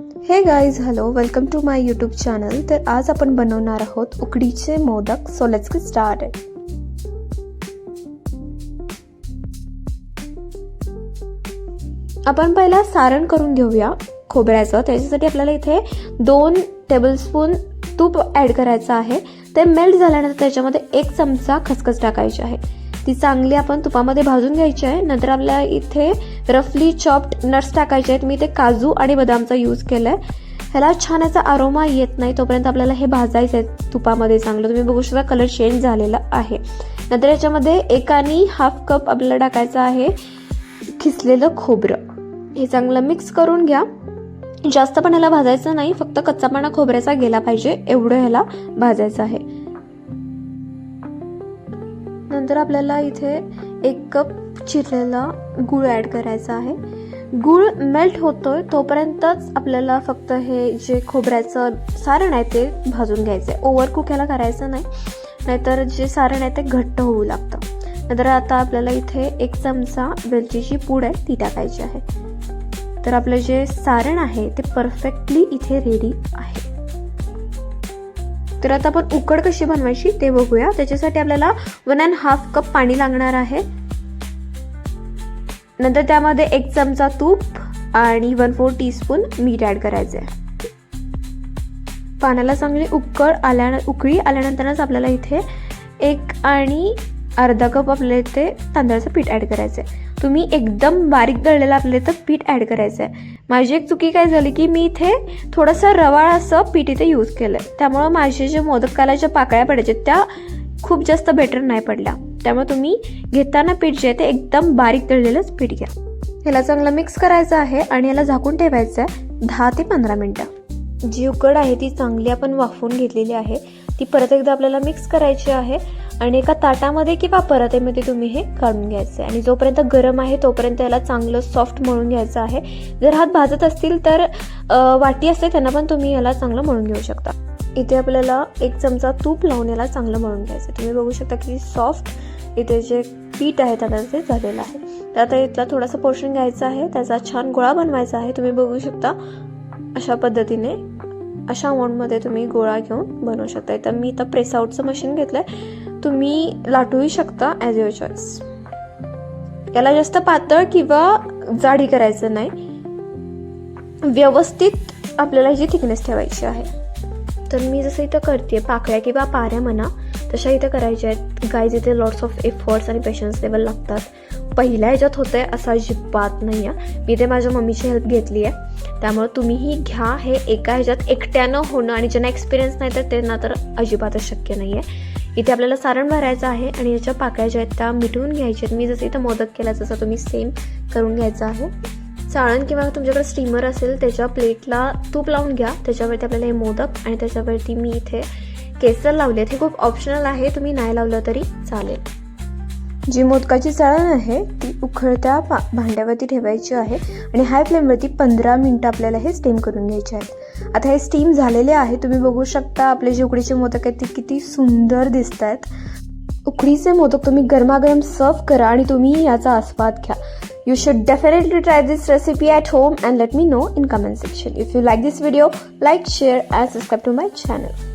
Hey guys hello welcome to my YouTube channel तर आज आपण बनवणार आहोत उकडीचे मोदक. सो लेट्स गेट आपण पहिला सारण करून घेऊया खोबऱ्याचं. त्याच्यासाठी आपल्याला इथे दोन टेबलस्पून तूप ॲड करायचं आहे. ते मेल्ट झाल्यानंतर त्याच्यामध्ये एक चमचा खसखस टाकायची आहे. ती चांगली आपण तुपामध्ये भाजून घ्यायची आहे. नंतर आपल्याला इथे रफली चॉप्ड नट्स टाकायचे आहेत. मी ते काजू आणि बदामचा यूज केला आहे ह्याला छान याचा अरोमा येत नाही तोपर्यंत आपल्याला हे भाजायचं आहे तुपामध्ये चांगलं. तुम्ही बघू शकता कलर चेंज झालेला आहे. नंतर याच्यामध्ये एक आणि हाफ कप आपल्याला टाकायचं आहे खिसलेलं खोबरं. हे चांगलं मिक्स करून घ्या. जास्त पण ह्याला भाजायचं नाही फक्त कच्चापणा खोबऱ्याचा गेला पाहिजे एवढं ह्याला भाजायचं आहे. नंतर आपल्याला इथे एक कप चिरलेला गूळ ॲड करायचा आहे. गूळ मेल्ट होतोय तोपर्यंतच आपल्याला फक्त हे जे खोबऱ्याचं सारण आहे ते भाजून घ्यायचं आहे ओव्हर कुक ह्याला करायचं नाही नाहीतर जे सारण आहे ते घट्ट होऊ लागतं. नंतर आता आपल्याला इथे एक चमचा वेलचीची पूड आहे ती टाकायची आहे. तर आपलं जे सारण आहे ते परफेक्टली इथे रेडी आहे. तर आता आपण उकड कशी बनवायची ते बघूया. त्याच्यासाठी आपल्याला वन अँड हाफ कप पाणी लागणार आहे. नंतर त्यामध्ये एक चमचा तूप आणि वन फोर टीस्पून मीठ ॲड करायचं आहे पाण्याला चांगली उकळ आल्या उकळी आल्यानंतरच आपल्याला इथे एक आणि अर्धा कप आपल्याला इथे तांदळाचं पीठ ॲड करायचं आहे तुम्ही एकदम बारीक दळलेलं आपल्या इथं पीठ ॲड करायचं आहे माझी एक चुकी काय झाली की मी इथे थोडंसं रवाळ असं पीठ इथे यूज केलं आहे त्यामुळं माझे जे मोदकाला ज्या पाकळ्या पडायच्या त्या खूप जास्त बेटर नाही पडल्या. त्यामुळे तुम्ही घेताना पीठ जे आहे ते एकदम बारीक दळलेलंच पीठ घ्या. ह्याला चांगलं मिक्स करायचं आहे आणि याला झाकून ठेवायचं आहे दहा ते पंधरा मिनटं. जी उकड आहे ती चांगली आपण वाफवून घेतलेली आहे. ती परत एकदा आपल्याला मिक्स करायची आहे. आणि एका ताटामध्ये किंवा परातीमध्ये तुम्ही हे काढून घ्यायचं आहे आणि जोपर्यंत गरम आहे तोपर्यंत याला चांगलं सॉफ्ट मळून घ्यायचं आहे. जर हात भाजत असतील तर वाटी असते त्यांना पण तुम्ही याला चांगलं मळून घेऊ शकता. इथे आपल्याला एक चमचा तूप लावून याला चांगलं मळून घ्यायचं तुम्ही बघू शकता की सॉफ्ट इथे जे पीठ आहे त्याला ते झालेलं आहे. तर आता इथला थोडासा पोर्शन घ्यायचा आहे. त्याचा छान गोळा बनवायचा आहे. तुम्ही बघू शकता अशा पद्धतीने अशा अमाऊंटमध्ये तुम्ही गोळा घेऊन बनवू शकता. तर मी इथं प्रेस आउटचं मशीन आहे तुम्ही लाटूही शकता ॲज युअर चॉईस याला जास्त पातळ किंवा जाडी करायचं नाही. व्यवस्थित आपल्याला ही थिकनेस ठेवायची आहे. तर मी जसं इथं करते पाकळ्या किंवा पाऱ्या म्हणा तशा इथं करायच्या आहेत. गाईज इथे लॉट्स ऑफ एफर्ट्स आणि पेशन्स लेवल लागतात. पहिल्या ह्याच्यात होतंय असा अजिबात नाही आहे मी ते माझ्या मम्मीची हेल्प घेतली आहे त्यामुळं तुम्हीही घ्या. हे एका ह्याच्यात एकट्यानं होणं आणि ज्यांना एक्सपिरियन्स नाही तर त्यांना तर अजिबातच शक्य नाही आहे इथे आपल्याला सारण भरायचं आहे आणि याच्या पाकळ्या ज्या आहेत त्या मिटवून घ्यायच्या आहेत. मी जसं इथं मोदक केला तसं तुम्ही सेम करून घ्यायचं आहे. चाळण किंवा तुमच्याकडे स्टीमर असेल त्याच्या प्लेटला तूप लावून घ्या. त्याच्यावरती आपल्याला हे मोदक आणि त्याच्यावरती मी इथे केसर लावले हे खूप ऑप्शनल आहे तुम्ही नाही लावलं तरी चालेल. जी मोदकाची चाळण आहे ती उखळत्या पा भांड्यावरती ठेवायची आहे आणि हाय फ्लेमवरती पंधरा मिनटं आपल्याला हे स्टीम करून घ्यायचे आहेत. आता हे स्टीम झालेले आहे. तुम्ही बघू शकता आपले जे उकडीचे मोदक आहेत ते किती सुंदर दिसत आहेत उकडीचे मोदक तुम्ही गरमागरम सर्व करा आणि तुम्ही याचा आस्वाद घ्या. You should definitely try this recipe at home and let me know in comment section if you like this video like share and subscribe to my channel